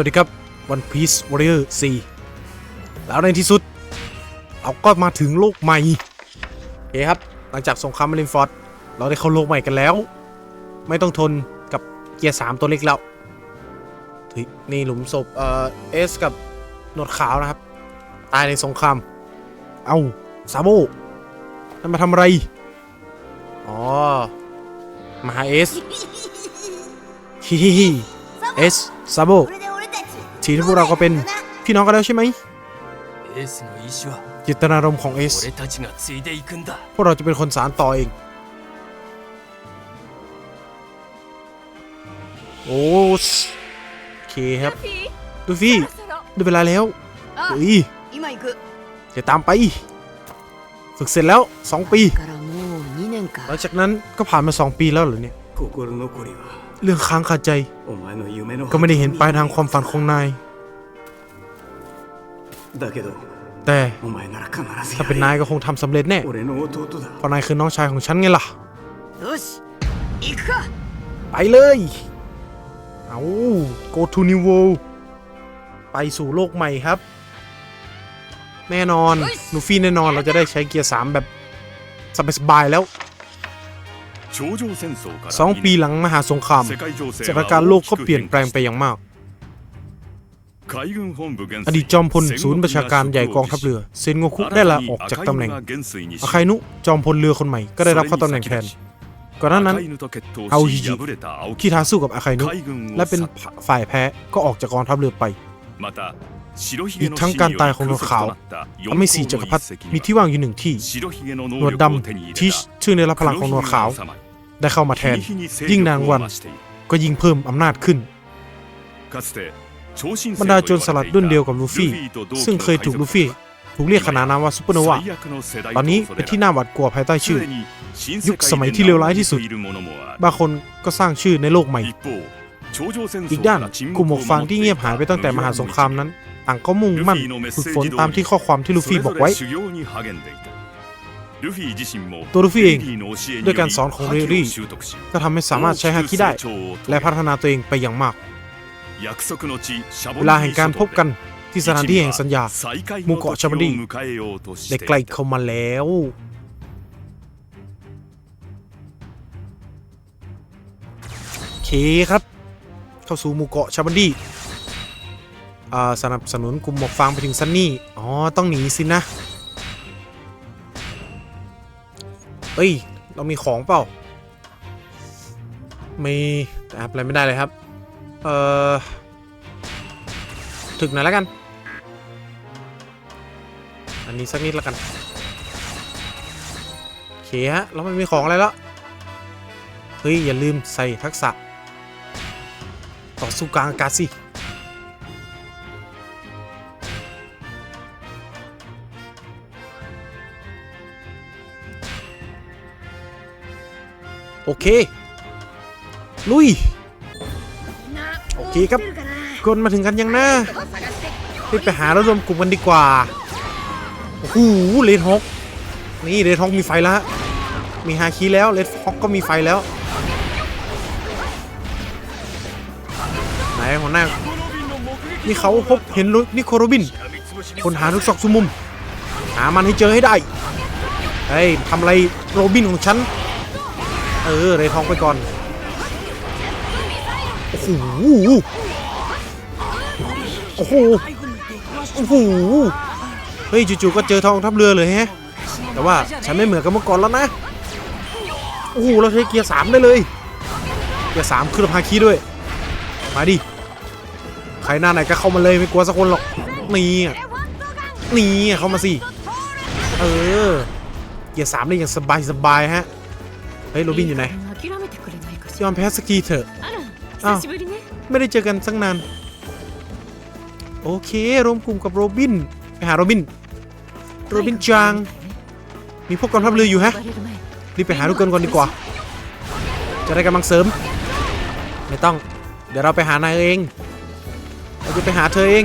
วัสดีครับ One Piece Warrior 4 แล้วในที่สุด เราก็มาถึงโลกใหม่โอเคครับ หลังจากสงครามมารินฟอร์ดเราได้เข้าโลกใหม่กันแล้ว ไม่ต้องทนกับเกียร์สามตัวเล็กแล้วนี่หลุมศพเอ่อเอสกับหนวดขาวนะครับ ตายในสงคราม เอา้าซาโบนั่นมาทำอะไร อ๋อ มาหาเอสฮิฮิฮิเอสซาโบ สีที่พวกเราก็เป็นพี่น้องกันแล้วใช่ไหมจิตนารมณ์ของเอส พวกเราจะเป็นคนสารต่อเอง โอ้โอเคครับ ดูฟี่ดูเวลาแล้วเฮ้ยจะตามไป ฝึกเสร็จแล้ว 2 ปี หลังจากนั้นก็ผ่านมา 2 ปีแล้วเหรอเนี่ย เรื่องค้างคาใจ ก็ไม่ได้เห็นปลายทางความฝันของนาย แต่ถ้าเป็นนายก็คงทำสำเร็จแน่เพราะนายคือน้องชายของฉันไงล่ะ ไปเลย เอา go to new world ไปสู่โลกใหม่ครับ แน่นอน ลูฟี่แน่นอนเราจะได้ใช้เกียร์สามแบบสบายๆแล้ว สองปีหลังมหาสงครามสสถาถานนกาการรณ์ณ์โลโลกกก็ก็เปเปลี่ลี่ยยนนแปแปลลงงไปไปอย่างมากออดีดีตตจจออมมพพลลศูศูนนย์ย์ปประระชาชากาการรใหใหญ่ญ่กกอองงทัทัพพเรืเรืออเซเซนนโงโงคุคุได้ได้ลาลาออออกกจาจากกตำตำแหแหน่น่งงอาอาคาคาอิอินุนุ จอมพลเรือคนใหม่ก็ได้รับข้อตำแหน่งแทนก่อนหน้านั้นเอาเอาฮิฮิจิจิที่ที่ท้าท้าสู้สู้กักับบอาอาคาคาอิอินุนุและและเป็เป็นนฝ่ายแพ้ก็ออกจากกองทัพเรือไปอีอีกกทั้ทั้งงกาการรตาตายยขขอองงหหนนววดดขาขาววทำทำให้ให้สี่สี่จัจักกรรพพรรรรดิดิมีมีที่ที่ว่าว่างงออยู่ยู่หหนึ่นึ่งงที่ที่หทินชวชื่ดอดในในรัรับบพพลัลังงขขอองงหหนนววดดขาขาวว ได้เข้ามาแทแทนนยิ่ยิ่งนานงานนวัวันนก็ก็ยิ่ยิ่งงเพิ่เพิ่มมอำอำนานาจจขึ้ขึ้นนบบรรรรดาดาโจโจรรสสลัลัดดรุ่รุ่นนเดีเดียยววกักับบลูลูฟี่ฟี่ ซึ่ซึ่งงเคเคยยถูถูกกลูลูฟี่ฟี่ ถูกเรียกขนานนามว่าซูเปอร์โนวาตอนนี้เป็นที่น่าหวาดกลัวภายใต้ชื่อ ยุคสมัยที่เลวร้ายที่สุด บางคนก็สร้างชื่อในโลกใหม่ อีอีกกด้าด้านนกกลุ่ลุ่มมหหมมววกกฟาฟางงที่ที่เงีเงียยบบหาหายยไปไปตั้ตั้งงแต่แต่มมหาหาสสงงคครารามมนั้นั้นนต่างก็มุ่งมั่มั่นนฝึฝึกกฝฝนนตาตามมที่ที่ข้ข้ออความมคาวที่ที่ลูลูฟี่ฟี่บบออกกไว้ ไว้ตัวตัวลูลูฟี่ฟี่เอเองงด้ด้ววยยกาการรสสออนนขขอองงเรเรรี่รี่ก็ก็ทำทำให้ให้สาามสามารรถถใช้ใช้ฮาฮาคิคิได้ได้ และและพัพัฒฒนานาตัตัววเอเองงไปไปออย่างงมามากกเวเวลาลาแห่แห่งงกาการรพพบบกักันนที่ที่สสถาถานนที่ที่แห่แห่งงสัสัญญญาญาหหมู่มู่เกาะเกาะชาชาบับันนดีดีได้ได้ใกใกล้ล้เข้าเข้ามามาแล้แล้ววโอเคครับ เข้าสู่หมู่เกาะชาบันดีอ่าสนับสนุนกลุ่มหมวกฟางไปถึงซันนี่ อ๋อ ต้องหนีสินะ เอ้ย เรามีของเปล่า มีแต่อัพอะไรไม่ได้เลยครับ เอ่อ ถึกหน่อยแล้วกัน อันนี้สักนิดแล้วกันโอเคฮะ เราไม่มีของอะไรแล้ว เฮ้ย อย่าลืมใส่ทักษะ ต่อสู้กลางอากาศสิ โอเค ลุย โอเคครับ คนมาถึงกันยังนะรีบไปหาแล้วรวมกลุ่มกันดีกว่า โอ้โหเลดฮอกนี่เลดฮอกมีไฟแล้วฮะมีฮาคีแล้วเลดฮอกก็มีไฟแล้ว ไหนหัวหน้า นี่เขาพบเห็นนิโคโรบิน คนหาทุกซอกทุกมุม หามันให้เจอให้ได้ เฮ้ยทำอะไรโรบินของฉัน เออเลยทองไปก่อน โอ้โห โอ้โห โอ้โห เฮ้ยจู่ๆก็เจอทองทัพเรือเลยฮะ แต่ว่าฉันไม่เหมือนกับเมื่อก่อนแล้วนะ โอ้โห เราใช้เกียร์สามได้เลย เกียร์สามคือฮาคีด้วย มาดิ ใครหน้าไหนก็เข้ามาเลยไม่กลัวสักคนหรอก นี่อะนี่อะเข้ามาสิ เออ เกียร์สามได้อย่างสบายสบายๆฮะ เฮ้ยโรบินอยู่ไหน ยอมแพ้สักทีเถอะ อ้าว ไม่ได้เจอกันสักนาน โอเค รวมกลุ่มกับโรบิน ไปหาโรบิน โรบินจางมีพวกกองทัพเรืออยู่ฮะ รีบไปหาลูกเกินก่อนดีกว่า จะได้กำลังเสริม ไม่ต้อง เดี๋ยวเราไปหานายเอง เราจะไปหาเธอเอง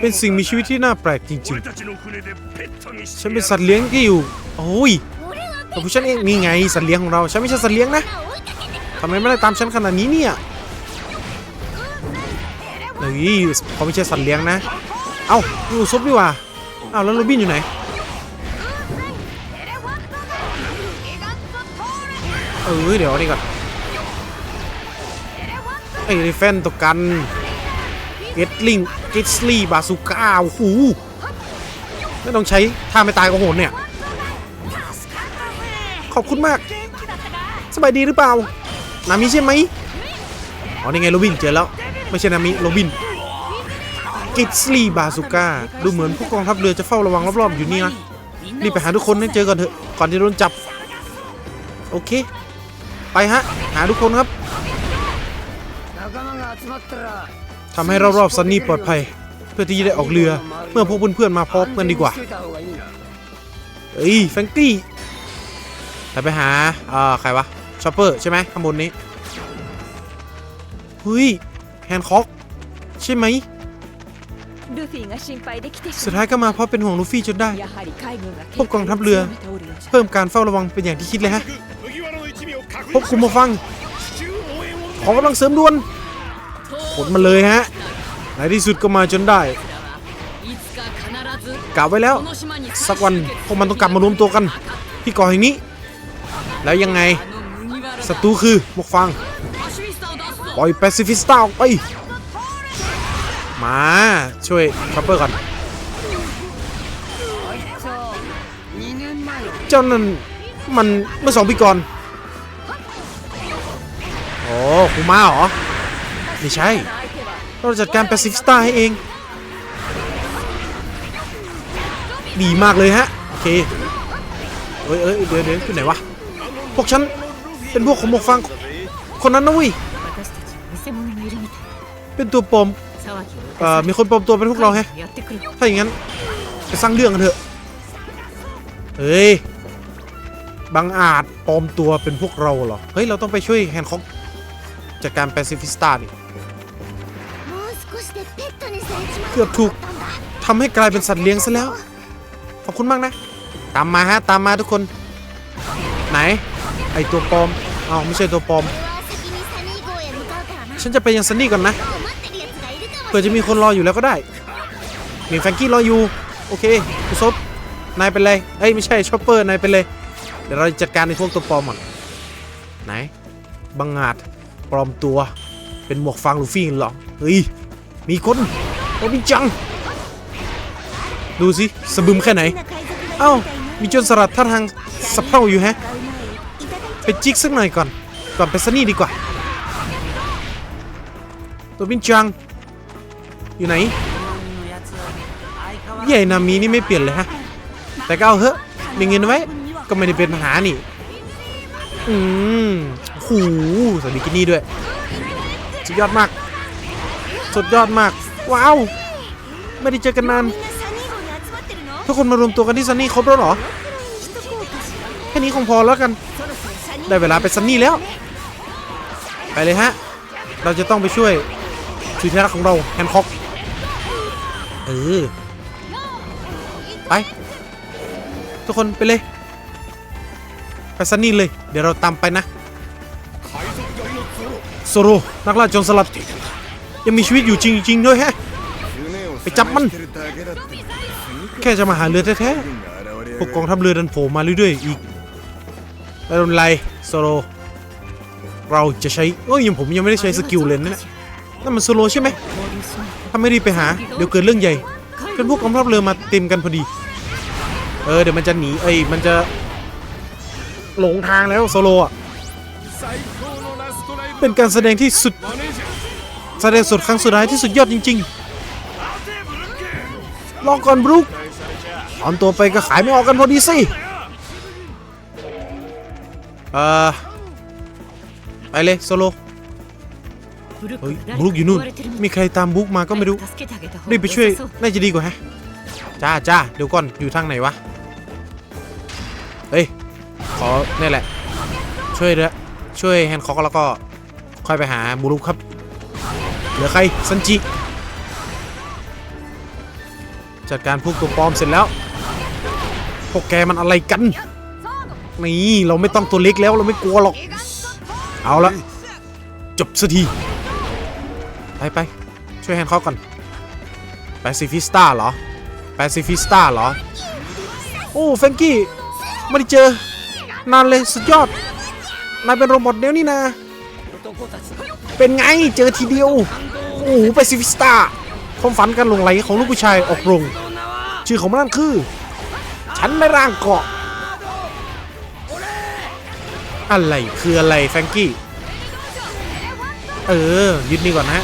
เป็นสิ่งมีชีวิตที่น่าแปลกจริงๆ ฉันเป็นสัตว์เลี้ยงที่อยู่ โอ้ย แต่ผู้ฉันเองนี่ไงสัตว์เลี้ยงของเราฉันไม่ใช่สัตว์เลี้ยงนะทำไมไม่ได้ตามฉันขนาดนี้เนี่ยนี่เขาไม่ใช่สัตว์เลี้ยงนะ เอ้านี่อุซบนี่หว่าเอ้าแล้วโรบินอยู่ไหนเออเดี๋ยวนี่ก่อนไอ้ริเฟนตัวกันเกตลิงเกตสลีบาซูก้าโอ้โหไม่ต้องใช้ท่าไม่ตายก็โหนเนี่ย ขอบคุณมาก สบายดีหรือเปล่า นามิใช่ไหมอ๋อนี่ไงโรบินเจอแล้ว ไม่ใช่นามิโรบิน กิสลีบาสุก้า ดูเหมือนพวกกองทัพเรือจะเฝ้าระวังรอบๆอยู่นี่นะรีบไปหาทุกคนให้เจอก่อนเถอะ ก่อนที่โดนจับ โอเค ไปฮะ หาทุกคนครับทำให้รอบๆซันนี่ปลอดภัย เพื่อที่จะได้ออกเรือ เมื่อพวกเพื่อนๆมาพบกันดีกว่า เอ้ยแฟงกี้ แต่ไปหาเอ่อใครวะชอปเปอร์ใช่ไหมข้างบนนี้เฮ้ยแฮนค็อกใช่ไหมสุดท้ายก็มาเพราะเป็นห่วงลูฟี่จนได้พบกองทัพเรือ เพิ่มการเฝ้าระวังเป็นอย่างที่คิดเลยฮะ พบคุมมาฟัง ขอกำลังเสริมด่วนผลมาเลยฮะ ในที่สุดก็มาจนได้กล่าวไว้แล้ว สักวันพวกมันต้องกลับมารวมตัวกัน ที่เกาะแห่งนี้ แล้วยังไงศัตรูคือมกฟังปล่อยแปซิฟิสต้าออกไปมาช่วยคอพเปอร์ก่อน เจ้านั่นมันเมื่อสองปีก่อน โอ้คูมาเหรอ ไม่ใช่ เราจัดการแปซิฟิสต้าให้เอง ดีมากเลยฮะ โอเค เอ้ยเอ้ยเดี๋ยวเดี๋ยวขึ้นไหนวะ พวกฉันเป็นพวกของหมวกฟางคนนั้นนะวิเป็นตัวปลอมอมีคนปลอมตัวเป็นพวกเราแฮะถ้าอย่างนั้นไปสร้างเรื่องกันเถอะเฮ้ยบางอาจปลอมตัวเป็นพวกเราเหรอ เฮ้ย เราต้องไปช่วยแฮนคอกจากการแปซิฟิสตาดิเกือบถูกทำให้กลายเป็นสัตว์เลี้ยงซะแล้ว ขอบคุณมากนะ ตามมาฮะ ตามมาทุกคน ไหน ไอตัวปลอมเอาไม่ใช่ตัวปลอม ฉันจะไปยังซันนี่ก่อนนะเผื่อจะมีคนรออยู่แล้วก็ได้มีแฟงกี้รออยู่ โอเคคุณซบนายเป็นไรเอ้ยไม่ใช่ชอปเปอร์นายเป็นเลย เดี๋ยวเราจัดการในพวกตัวปลอมก่อนไหนบังอาจปลอมตัว เป็นหมวกฟางลูฟี่หรอเฮ้ยมีคนโอ้พี่จัง ดูสิสะบึมแค่ไหน เอ้ามีจนสลัดท่าทางสะเพร่าอยู่แฮะ ไปจิกสักหน่อยก่อน ก่อนไปซันนี่ดีกว่า ตัวบินจัง อยู่ไหนใหญ่นามีนี่ไม่เปลี่ยนเลยฮะ แต่ก็เอาเถอะมีเงินไว้ ก็ไม่ได้เป็นปัญหานี่ อืมหูสวัสดีกินนี่ด้วย สุดยอดมาก สุดยอดมาก ว้าว ไม่ได้เจอกันนาน ทุกคนมารวมตัวกันที่ซันนี่ครบแล้วหรอ แค่นี้คงพอแล้วกัน ได้เวลาไปซันนี่แล้ว ไปเลยฮะ เราจะต้องไปช่วยสุดที่รักของเราแฮนค็อกเออไป ทุกคนไปเลย ไปซันนี่เลย เดี๋ยวเราตามไปนะโซโรนักล่าจรสลัด ยังมีชีวิตอยู่จริงๆด้วยแฮะ ไปจับมัน แค่จะมาหาเรือแท้ๆพวกกองทัพเรือดันโผล่มาเรื่อยๆอีก ไม่เป็นไรโซโลเราจะใช้เอ้ยยังผมยังไม่ได้ใช้สกิลเลยนะเนี่ยนั่นมันโซโลใช่ไหมถ้าไม่รีบไปหา เดี๋ยวเกิดเรื่องใหญ่เป็นพวกกองทัพเรือมาเต็มกันพอดี เออเดี๋ยวมันจะหนีเอ้ยมันจะหลงทางแล้วโซโลอะเป็นการแสดงที่สุด แสดงสดครั้งสุดท้ายที่สุดยอดจริงๆรอก่อนบรุกตอนตัวไปก็ขายไม่ออกกันพอดีสิ อไปเลยโซโลเฮ้ยบลุกอยู่นู่น มีใครตามบุกมาก็ไม่รู้ รีบไปช่วย น่าจะดีกว่าฮะ จ้าจ้าเดี๋ยวก่อน อยู่ทางไหนวะ เฮ้ย ขอเนี่ยแหละ ช่วยเด้อช่วยแฮนด์คอกแล้วก็ ค่อยไปหาบุรุกครับ เหลือใคร ซันจิ จัดการพวกตัวปลอมเสร็จแล้ว พวกแกมันอะไรกัน นี่เราไม่ต้องตัวเล็กแล้วเราไม่กลัวหรอก เอาละจบสักที ไปไปช่วยแฮนคอกก่อนแปซิฟิสตาเหรอแปซิฟิสตาเหรอ โอ้แฟงกี้ไม่ได้เจอ นานเลยสุดยอด นายเป็นโรบอทเดียวนี่นะ เป็นไงเจอทีเดียว โอ้โหแปซิฟิสตาความฝันการหลงไหลของลูกผู้ชายออกรง ชื่อของมันนั่นคือ ฉันไม่ร่างเกาะ อะไรคืออะไรแฟงกี้ เออ ยึดนี่ก่อนนะ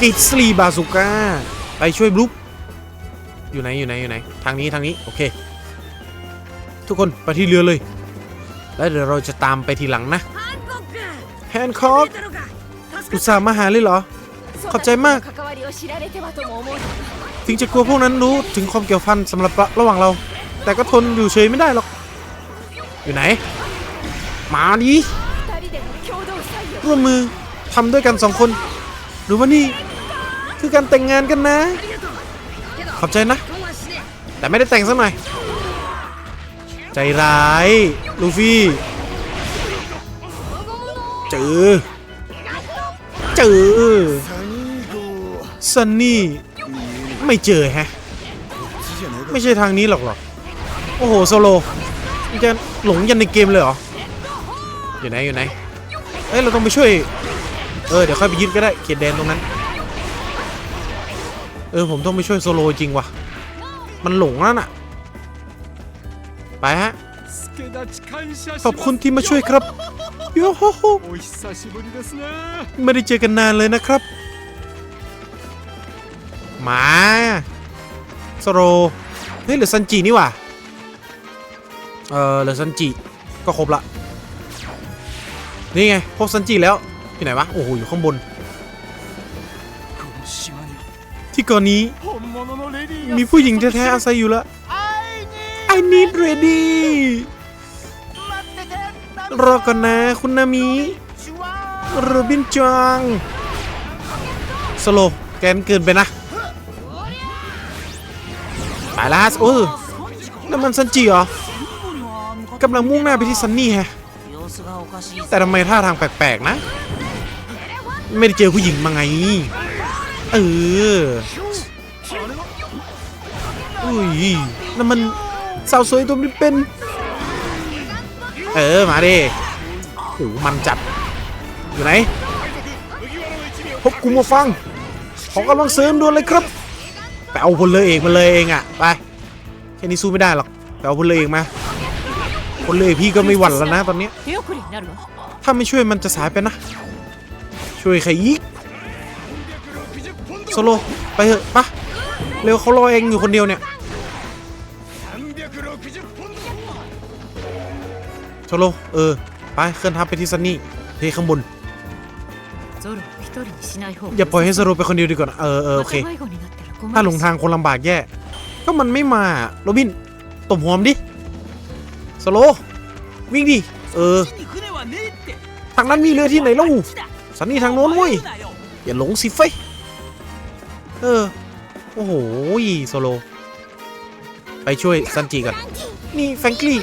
กิตสลีบาสุก้า ไปช่วยบลุ๊กอยู่ไหน อยู่ไหน อยู่ไหน ทางนี้ทางนี้ โอเค ทุกคนไปที่เรือเลย แล้วเดี๋ยวเราจะตามไปทีหลังนะแฮนคอกอุตส่าห์มาหาเลยเหรอ ขอบใจมาก ถึงจะกลัวพวกนั้นรู้ถึงความเกี่ยวพันสำหรับระหว่างเรา แต่ก็ทนอยู่เฉยไม่ได้หรอก อยู่ไหน มาดิร่วมมือทำด้วยกันสองคน หรือว่านี่ คือการแต่งงานกันนะ ขอบใจนะ แต่ไม่ได้แต่งสักหน่อย ใจร้าย ลูฟี่เจอเจอซันนี่ ไม่เจอแฮะ ไม่ใช่ทางนี้หรอกหรอโอ้โห โซโลยันหลงยันในเกมเลยเหรอ อยู่ไหนอยู่ไหนเฮ้ยเราต้องไปช่วย เออเดี๋ยวค่อยไปยึดก็ได้เขียตแดนตรงนั้น เออผมต้องไปช่วยโซโลจริงว่ะ มันหลงแล้วน่ะ ไปฮะ ขอบคุณที่มาช่วยครับโยโฮโฮไม่ได้เจอกันนานเลยนะครับ มาโซโลเฮ้ยหรือซันจีนี่ว่ะ เออหรือซันจีก็ครบละ นี่ไงพบซันจิแล้วที่ไหนวะ โอ้โห อยู่ข้างบน ที่ก่อนนี้ มีผู้หญิงแท้ๆอาศัยอยู่ละ I need ready รอก่อนนะคุณนามิรูบินจองสโลแกนเกินไปนะไปแล้วโอ้นั่นมันซันจิเหรอกำลังมุ่งหน้าไปที่ซันนี่แฮะ แต่ทำไมท่าทางแปลกๆนะ ไม่ได้เจอผู้หญิงมาไง เอออุ้ยนั่นมันสาวสวยตัวนี้เป็น เออ มาดิโอ้มันจัด อยู่ไหน พบกูมาฟัง ขอกำลังเสริมด่วนเลยครับ ไปเอาพลเรือเอกมาเลยเองอะไป แค่นี้สู้ไม่ได้หรอก ไปเอาพลเรือเอกมา คนเลยพี่ก็ไม่หวั่นแล้วนะตอนนี้ ถ้าไม่ช่วยมันจะสายไปนะ ช่วยใครอีกโซโลไปเถอะปะเร็วเขารอเองอยู่คนเดียวเนี่ยโซโลเออ ไปเคลื่อนทับไปที่ซันนี่เทข้างบนอย่าปล่อยให้โซโลไปคนเดียวดีกว่าเออเออโอเค ถ้าหลงทางคนลำบากแย่ ก็มันไม่มาโรบินตบหัวมดิ สโลวิ่งดิ เออ ทางนั้นมีเรือที่ไหนล่าสันนี่ทางโน้นมุ้ย อย่าหลงสิเฟยเออ โอ้โหสโล ไปช่วยซันจิก่อนนี่แฟงกี้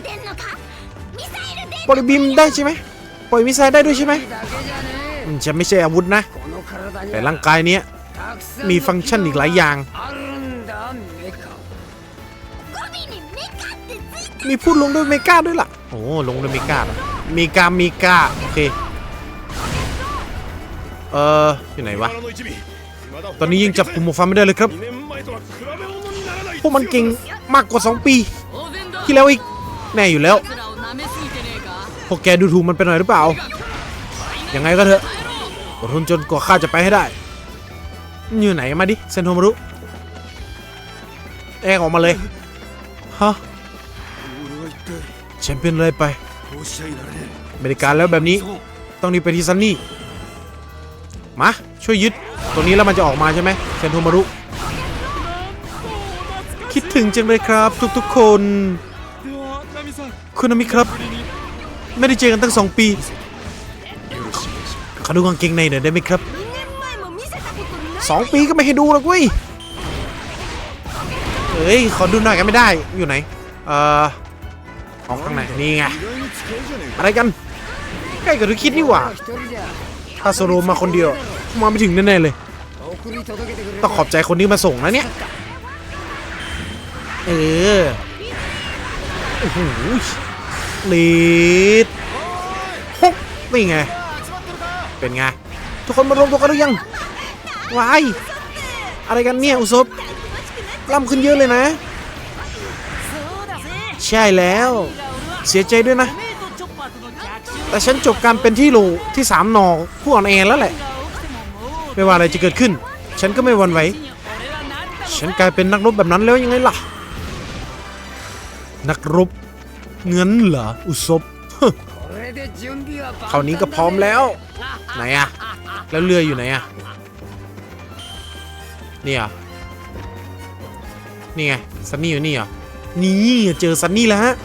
ปล่อยบิมได้ใช่ไหมปล่อยมิไซล์ได้ด้วยใช่ไหมจะไม่ใช่อาวุธนะ แต่ร่างกายเนี้ยมีฟังก์ชันอีกหลายอย่าง มีพูดลงด้วยเมกาด้วยล่ะ โอ้ลงด้วยเมกาเมกาเมกาโอเค เอออยู่ไหนวะ ตอนนี้ยิงจับกลุ่มโมฟาไม่ได้เลยครับ พวกมันเก่งมากกว่า 2 ปี ที่แล้วอีก แน่อยู่แล้ว พวกแกดูถูกมันไปหน่อยหรือเปล่า ยังไงก็เถอะอดทนจนกว่าข้าจะไปให้ได้ อยู่ไหนมาดิ เซนโทมารุ แอกออกมาเลย ฮะ แชมเปี้ยนเลยไปบริการแล้วแบบนี้ต้องรีบไปที่ซันนี่มาช่วยยึดตรงนี้แล้วมันจะออกมาใช่ไหมเซนโทมารุ คิดถึงจังเลยครับ ทุกๆคน คุณนามิครับ ไม่ได้เจอกันตั้งสองปีขอดูกางเกงในหน่อยได้ไหมครับสองปีก็ไม่ให้ดูหรอกเว้ยเฮ้ย ขอดูหน่อยกันไม่ได้อยู่ไหน เอ่อ ของข้างในนี่ไงอะไรกันใกล้กับที่คิดนี่หว่าถ้าโซโลมาคนเดียวมาไม่ถึงแน่เลยต้องขอบใจคนที่มาส่งนะเนี่ยเออโอ้โหลีดฮุกนี่ไง เป็นไง ทุกคนมารวมตัวกันหรือยังวายอะไรกันเนี่ย อุซบล่ำขึ้นเยอะเลยนะ ใช่แล้ว เสียใจด้วยนะ แต่ฉันจบการเป็นที่โลที่สามนอผู้อ่อนแอแล้วแหละ ไม่ว่าอะไรจะเกิดขึ้น ฉันก็ไม่วันไหว ฉันกลายเป็นนักรบแบบนั้นแล้วยังไงล่ะ นักรบเงินเหรออุศบคราวนี้ก็พร้อมแล้ว ไหนอะแล้วเรืออยู่ไหนอะนี่อะนี่ไงซันนี่อยู่นี่เหรอนี่เจอซันนี่แล้วฮะ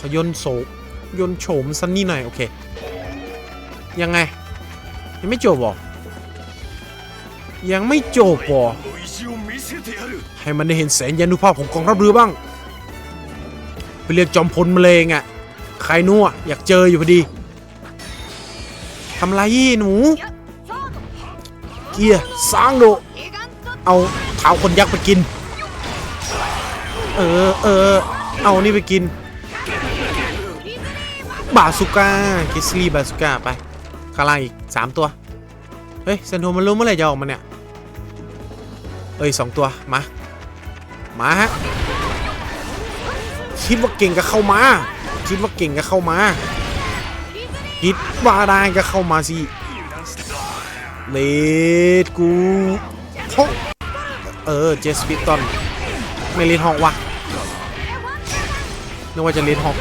ขย่นโศกยนโฉมซันนี่หน่อย โอเค ยังไง ยังไม่จบหรอ ยังไม่จบหรอ ให้มันได้เห็นแสงยานุภาพของกองทัพเรือบ้าง ไปเรียกจอมพลมาเลงอะ ใครนัวอยากเจออยู่พอดีทำไรยี่หนู เกียร์สร้างโดเอาเท้าคนยักษ์ไปกิน เออเออเอานี่ไปกิน บาสุก้าคิสลี่บาสุก้าไปข้างล่างอีก 3 ตัว เฮ้ยเซนโทมันรู้เมื่อไหร่จะออกมาเนี่ย เอ้ยสองตัว มา มาฮะ คิดว่าเก่งก็เข้ามา คิดว่าเก่งก็เข้ามา คิดว่าได้ก็เข้ามาสิ เลดกูฮอกเออ เจสปิตตอนไม่เลดฮอกวะนึกว่าจะเลดฮอก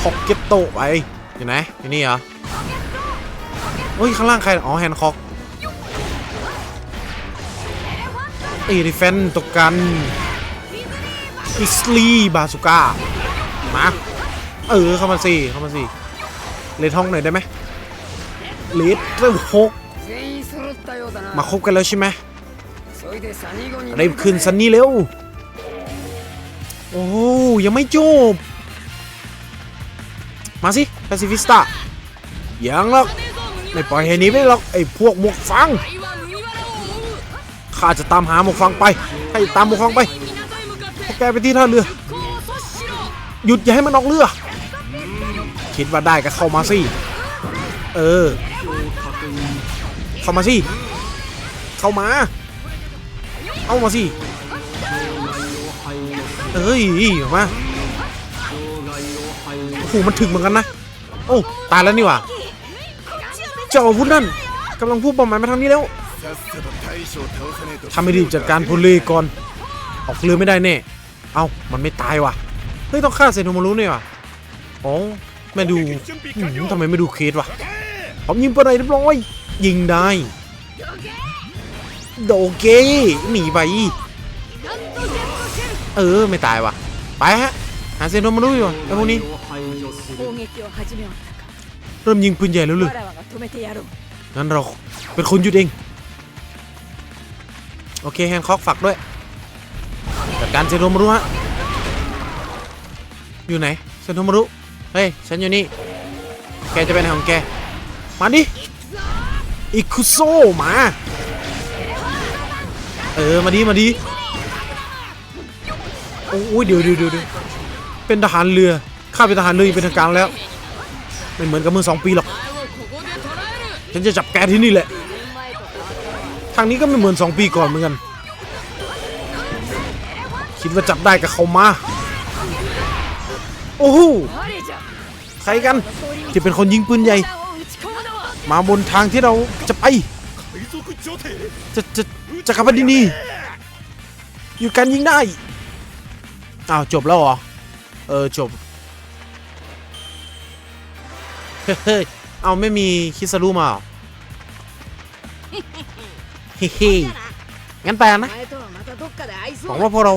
พอกเก็ตโตไปเห็นไหมอยู่นี่เหรอเฮ้ยข้างล่างใครอ๋อแฮนคอกอีดิเฟนตกกันอิสลีบาสุก้ามาเออเข้ามาสิเข้ามาสิเลทห้องหน่อยได้ไหมเลดเริ่มหกมาคบกันแล้วใช่ไหมรีบขึ้นซันนี่เร็ว โอ้ยังไม่จบ มาสิแปซิฟิสตายังหรอกไม่ปล่อยให้นีไปหรอกไอ้พวกหมวกฟังข้าจะตามหาหมวกฟังไป ให้ตามหมวกฟังไปพวกแกไปที่ท่าเรือ หยุดอย่าให้มันออกเรือ คิดว่าได้ก็เข้ามาสิ เออ เข้ามาสิ เข้ามา เอามาสิ เอ้ยออกมา โหมันถึงเหมือนกันนะ โอ้ตายแล้วนี่ว่าเจ้าอาวุธนั่นกำลังพูดงเป้าหมายมาทางนี้แล้วทำให้รีบจัดการพลเรืก่อนออกเรือไม่ได้แน่ เอา้า มันไม่ตายว่ะ เฮ้ย ต้องฆ่าเซนโทมารุเนี่ยว่ะอ๋อไม่ดูทำไมไม่ดูเคสวะผมยิงไปไหนเรียบร้อย ยิงได้ โดเกหนีไป เออ ไม่ตายว่ะ ไปฮะ หาเซนโทมารุอยู่ไอ้พวกนี้ 撃を始めよう เริ่มยิงปืนใหญ่แล้วเลย わらわが止めてやろう งั้นเราเป็นคนหยุดเอง โอเคแฮนคอกฝากด้วยจัดการเซโนมารุฮะ อยู่ไหนเซโนมารุ เฮ้ย ฉันอยู่นี่ แกจะไปไหนของแก มาดิ อิคุโซมา เออ มาดิ มาดิ โอ้ยเดี๋ยวเดี๋ยวเดี๋ยวเดี๋ยวเป็นทหารเรือ ข้าเป็นทหารเรือยเป็นทางการแล้ว ไม่เหมือนกับเมื่อสองปีหรอก ฉันจะจับแกที่นี่แหละ ทางนี้ก็ไม่เหมือนสองปีก่อนเหมือนกัน คิดว่าจับได้กับเขามา โอ้โห ใครกันที่เป็นคนยิงปืนใหญ่ มาบนทางที่เราจะไป จะจะจะขับดินีอยู่กันยิงได้ อ้าวจบแล้วเหรอ เออจบ เอาไม่มีคิสรุมาหรอเฮิงั้นแปลนะหวังว่าพวกเรา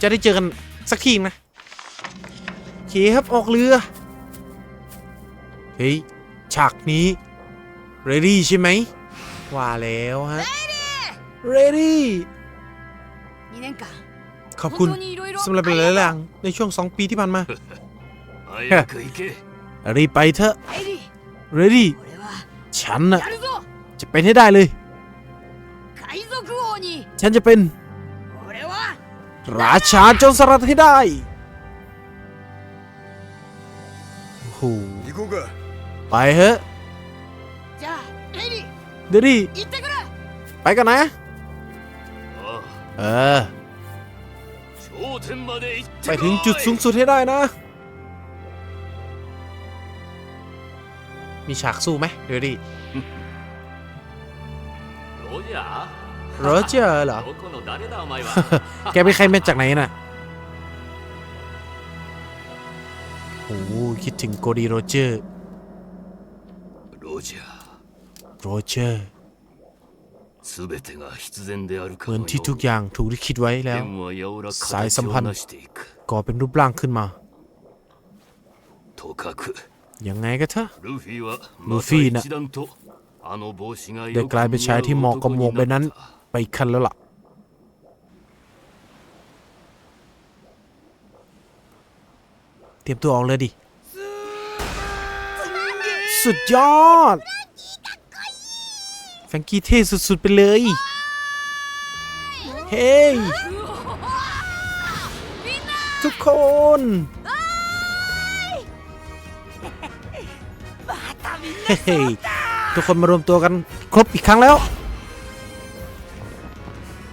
จะได้เจอกันสักทีนะขี่ครับออกเรือ เฮ้ย ฉากนี้เรดี้ใช่ไหมว่าแล้วฮะเรดี้ขอบคุณสำหรับหลายๆอย่างในช่วงสองปีที่ผ่านมา รีบไปเถอะเรดี้ฉันนะจะเป็นให้ได้เลย ฉันจะเป็นราชาจนสลัดให้ได้โอ้ไปเถอะเดรี่ไปกันนะ เออ ไปถึงจุดสูงสุดให้ได้นะ มีฉากสู้ไหมเดี๋ยวดิโรเจอร์เหรอ แกเป็นใครมาจากไหนน่ะโอ้คิดถึงโกดีโรเจอร์โรเจอร์โรเจอร์เหมือนที่ทุกอย่างถูกที่คิดไว้แล้ว สายสัมพันธ์ก่อเป็นรูปร่างขึ้นมา ยังไงก็เถอะลูฟี่นะได้กลายเป็นชายที่เหมาะกับหมวกใบนั้น ไปคันแล้วล่ะ เตรียมตัวออกเลยดิ สุดยอด แฟงกี้เท่สุด ๆ ไปเลย เฮ้ ทุกคน ทุกคนมารวมตัวกันครบอีกครั้งแล้ว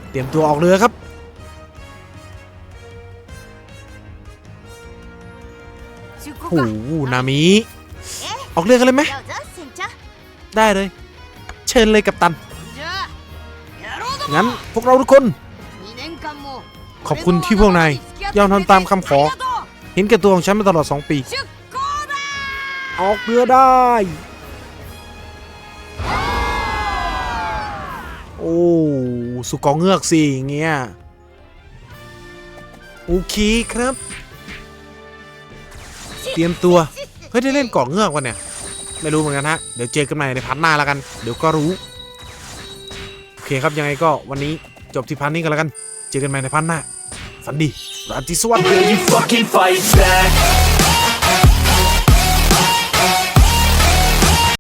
เตรียมตัวออกเรือครับ โอ้หนามิ ออกเรือกันเลยไหม ได้เลย เชิญเลยกับตัน งั้นพวกเราทุกคน ขอบคุณที่พวกนายยอมทำตามคำขอ เห็นแก่ตัวของฉันมาตลอด 2 ปี ออกเรือได้ โอ้สุกอเงือกสิอย่างเงี้ยโอเคครับ เตรียมตัว เฮ้ย ได้เล่นกาะเงือกวะเนี่ย ไม่รู้เหมือนกันฮะ เดี๋ยวเจอกันใหม่ในพันหน้าแล้วกัน เดี๋ยวก็รู้ โอเคครับยังไงก็วันนี้จบที่พันนี้กันแล้วกัน เจอกันใหม่ในพันหน้า ฝันดีราตรีสวัสดิ์ you fucking fight back?